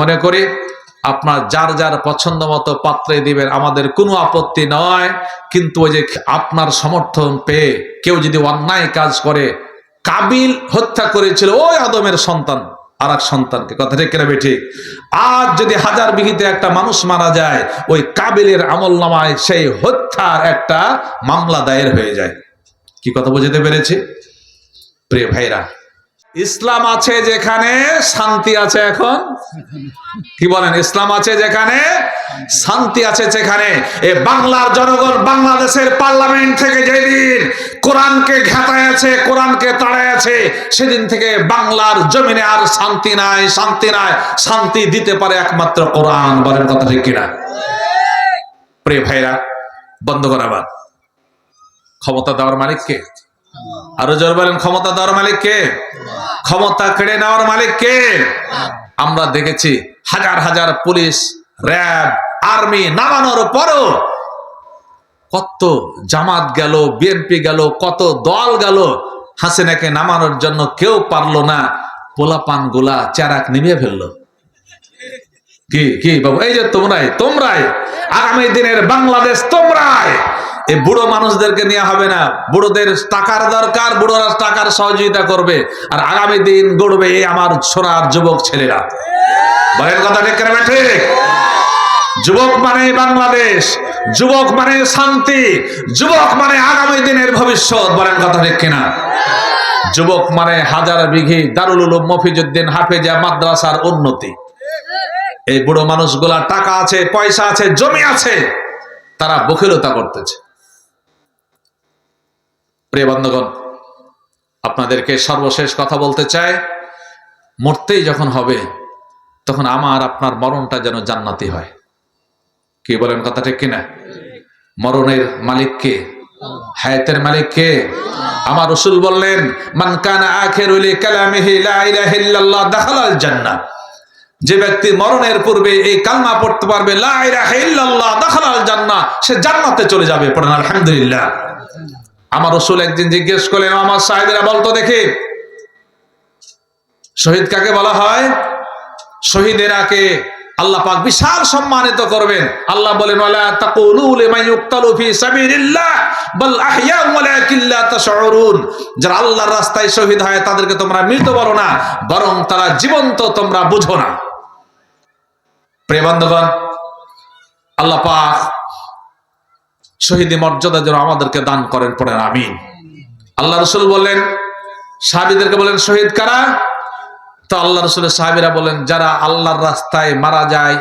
মনে করি আপনার যার যার পছন্দ মতো পাত্রে দিবেন, আমাদের কোনো আপত্তি নয়। কিন্তু ওই যে আপনার সমর্থন পেয়ে কেউ যদি অন্যায় কাজ করে, কাবিল হত্যা করেছিল ওই আদমের সন্তান আর এক সন্তানকে। কথা ঠিক কেনা ঠিক আজ যদি হাজার বিঘিতে একটা মানুষ মারা যায়, ওই কাবিলের আমল নামায় সেই হত্যার একটা মামলা দায়ের হয়ে যায়। কি কথা বুঝতে পেরেছি? প্রিয় ভাইরা ইসলাম আছে যেখানে শান্তি আছে এখন? কি বলেন, ইসলাম আছে যেখানে শান্তি আছে যেখানে? এ বাংলার জনগণ বাংলাদেশের পার্লামেন্ট থেকে যেদিন কোরআনকে ঘেতায় আছে কোরআনকে তাড়ায় আছে সেদিন থেকে বাংলার জমিনে আর শান্তি নাই শান্তি নাই, শান্তি দিতে পারে একমাত্র কোরআন, বলেন কথা ঠিক কিনা? প্রিয় ভাইরা বন্ধ করাবার ক্ষমতা দেওয়ার মালিক কে? আরও জোর বলেন, ক্ষমতা দেওয়ার মালিক কে? ক্ষমতা কেড়ে নেওয়ার মালিক কে? আমরা দেখেছি হাজার হাজার পুলিশ, র্যাব, আর্মি নামানোর পরও কত জামাত গেল, বিএনপি গেল, কত দল গেল, হাসিনাকে নামানোর জন্য কেউ পারল না, পোলাপানগুলা চারাক নিভিয়ে ফেলল। কি কি বাবু? এই যে তোমরাই তোমরাই, আগামী দিনের বাংলাদেশ তোমরাই। এই বুড়ো মানুষদেরকে নেওয়া হবে না। বুড়োদের টাকার দরকার, বুড়োরা টাকার সহযোগিতা করবে। আর আগামী দিন গড়বে এই আমার সোনার যুবক ছেলেরা। বলেন কথা ঠিক করে ঠিক? যুবক মানে বাংলাদেশ, যুবক মানে শান্তি, যুবক মানে আগামী দিনের ভবিষ্যৎ। বলেন কথা ঠিক কিনা যুবক মানে হাজার বিঘি দারুল মফিজুদ্দিন হাফেজা মাদ্রাসার উন্নতি। এই বুড়ো মানুষগুলা টাকা আছে, পয়সা আছে, জমি আছে, তারা বখিলতা করতেছে। প্রিয় বন্ধুগণ, আপনাদেরকে সর্বশেষ কথা বলতে চাই। মরতেই যখন হবে, তখন আমার, আপনার মরণটা যেন জান্নাতি হয়। কি বলেন কথা ঠিক কিনা? মরণের মালিক কে? হায়াতের মালিক কে? আমার রসুল বললেন, মান কানা দাখালাল জান্নাহ। যে ব্যক্তি মরণের পূর্বে এই কালমা পড়তে পারবে, লা ইলাহা ইল্লাল্লাহ দাখালাল জান্নাহ, সে জান্নাতে চলে যাবে, পড়েন আলহামদুলিল্লাহ। আমার রসুল একদিন জিজ্ঞেস করলেন আমার সাহেবেরা, বলতো দেখে। শহীদ কাকে বলা হয়? শহীদেরাকে আল্লাহ পাক বিশাল সম্মানিত করবেন। আল্লাহ বলেন, ওয়ালা তাকুলু লিমান ইউক্তালু ফি সাবিলিল্লাহ, বাল আহইয়া ওয়ালাকিন লা তাশউরুন। যারা আল্লাহর রাস্তায় শহীদ হয়, তাদেরকে তোমরা মৃত বলো না, বরং তারা জীবন্ত তোমরা বুঝো না। প্রিয় বন্ধুগণ, আল্লাহ পাক শহীদি মর্যাদা যেন আমাদেরকে দান করেন পড়েন, আমিন। আল্লাহ রসুল বললেন, সাহাবিদেরকে বলেন শহীদ কারা? তো আল্লাহ রসুলের সাহাবিরা বলেন যারা আল্লাহর রাস্তায় মারা যায়,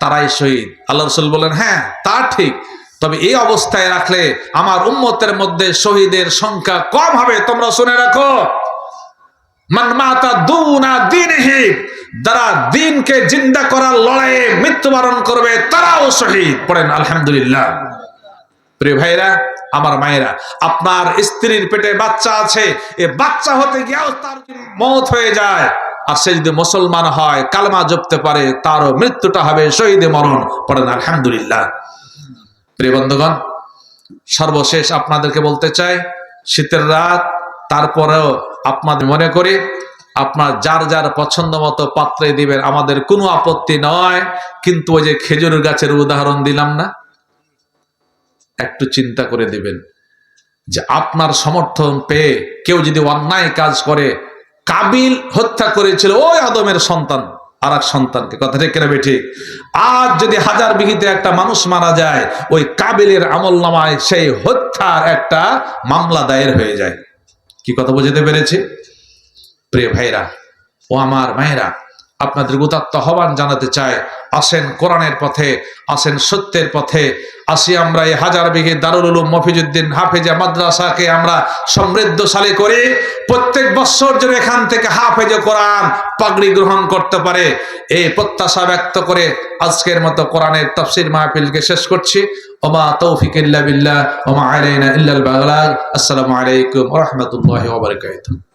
তারাই শহীদ। আল্লাহ রসুল বলেন হ্যাঁ তা ঠিক। তবে এই অবস্থায় রাখলে আমার উম্মতের মধ্যে শহীদের সংখ্যা কম হবে। তোমরা শুনে রাখো। যারা দিনকে জিন্দা করার লড়াইয়ে মৃত্যুবরণ করবে, তারাও শহীদ। পড়েন, আলহামদুলিল্লাহ। প্রিয় ভাইরা আমার মায়েরা, আপনার স্ত্রীর পেটে বাচ্চা আছে, এ বাচ্চা হতে গিয়েও তার মত হয়ে যায়, আর সে যদি মুসলমান হয়, কালমা জপতে পারে, তারও মৃত্যুটা হবে শহীদে মরণ, পড়েন আলহামদুলিল্লাহ। প্রিয় বন্ধুগণ, সর্বশেষ আপনাদেরকে বলতে চাই, শীতের রাত, তারপরেও আপনাদের মনে করি, আপনার যার যার পছন্দ মতো পাত্রে দিবেন, আমাদের কোনো আপত্তি নয়, কিন্তু ওই যে খেজুর গাছের উদাহরণ দিলাম না একটু চিন্তা করে দেবেন যে আপনার সমর্থন পেয়ে কেউ যদি অন্যায় কাজ করে, কাবিল হত্যা করেছিল ওই আদমের সন্তান আর এক সন্তানকে। কথা ঠিক কেনা ঠিক আজ যদি হাজার বিঘিতে একটা মানুষ মারা যায়, ওই কাবিলের আমল নামায় সেই হত্যার একটা মামলা দায়ের হয়ে যায়। কি কথা বুঝতে পেরেছি? প্রিয় ভাইরা, ও আমার মায়েরা আপনাদের উদাত্ত আহ্বান জানাতে চায় আসেন কোরআনের পথে, আসেন সত্যের পথে। আসি আমরা এই হাজার বিঘে দারুল মফিজুদ্দিন হাফেজা মাদ্রাসাকে আমরা সমৃদ্ধশালী করি। প্রত্যেক বছর যেন এখান থেকে হাফেজে কোরআন পাগড়ি গ্রহণ করতে পারে। এই প্রত্যাশা ব্যক্ত করে আজকের মতো কোরআনের তফসির মাহফিলকে শেষ করছি। ওমা তৌফিক ইল্লা বিল্লাহ, ওমা আলাইনা ইল্লাল বাগলাগ আসসালামু আলাইকুম রাহমাতুল্লাহি ওয়া বারাকাতুহু।